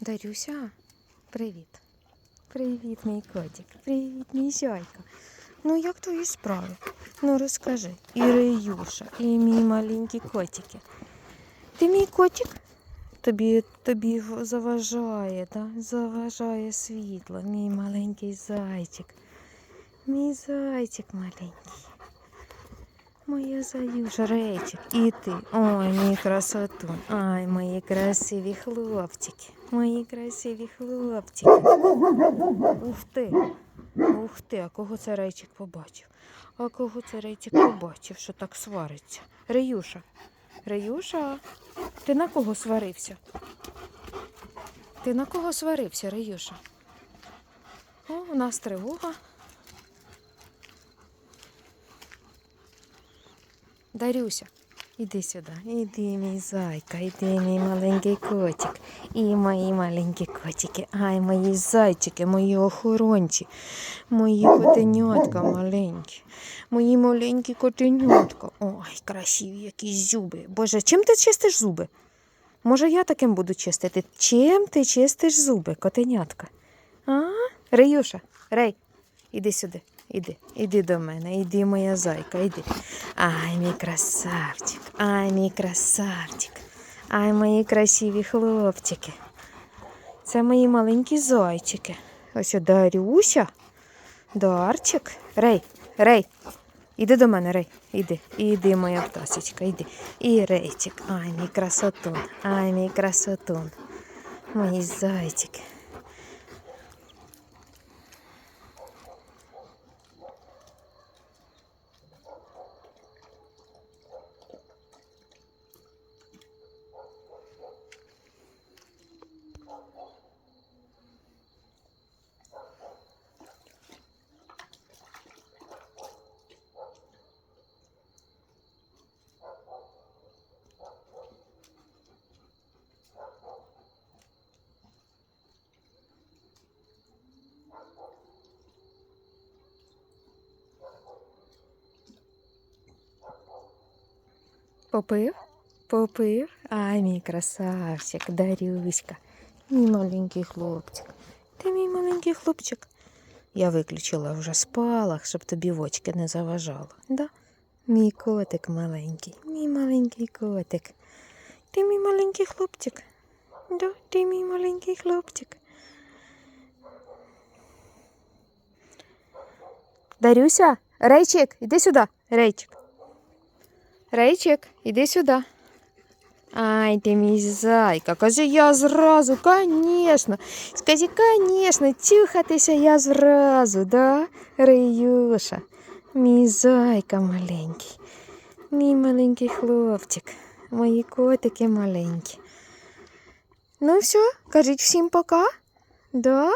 Дарюся, привіт. Привіт, мій котик. Привіт, мій зайка. Ну, як твої справи? Ну розкажи. І Реюша, і мій маленький котики. Ти мій котик? Тобі, тобі заважає, да? заважає світло, мій маленький зайчик. Мій зайчик маленький. Моя заюша, рейчик, і ти. Ой, мій красотун. Ай, мої красиві хлопчики. Мої красиві хлопчики. Ух ти. Ух ти, а кого це рейчик побачив? А кого це рейчик побачив, що так свариться? Реюша. Реюша, ти на кого сварився? Ти на кого сварився, Реюша? О, у нас тривога. Дарюся, іди сюди, іди, мій зайка, іди, мій маленький котик. І мої маленькі котики. Ай, мої зайчики, мої охоронці, мої котенятка маленькі, мої маленькі котенятка. Ой, красиві якісь зуби. Боже, чим ти чистиш зуби? Може, я таким буду чистити? Чим ти чистиш зуби, котенятка? А? Реюша, Рей, іди сюди. Іди, іди до мене, іди, моя зайка, іди. Ай, мій красавчик, ай, мій красавчик, ай, мої красиві хлопчики. Це мої маленькі зайчики. Ось Дарюся, Дарчик. Рей, Рей, іди до мене, Рей, іди, іди, моя птасечка, іди. І Рейчик, ай, мій красотун, ай, мій красотун. Мої зайчики. Попив? Попив? Ай, мій красавчик, Дарюська. Мій маленький хлопчик. Ти мій маленький хлопчик. Я виключила вже спалах, щоб тобі в очки не заважало. Да? Мій котик маленький, мій маленький котик. Ти мій маленький хлопчик. Да, ти мій маленький хлопчик. Дарюся, Рейчик, іди сюди, Рейчик. Рейчик, іди сюди. Ай, ти мій зайка. Кажи я зразу, конечно. Скажи, конечно, тюхатися я зразу, да, Реюша? Мій зайка маленький. Мій маленький хлопчик. Мої котики маленькі. Ну все, кажіть всім пока. Да?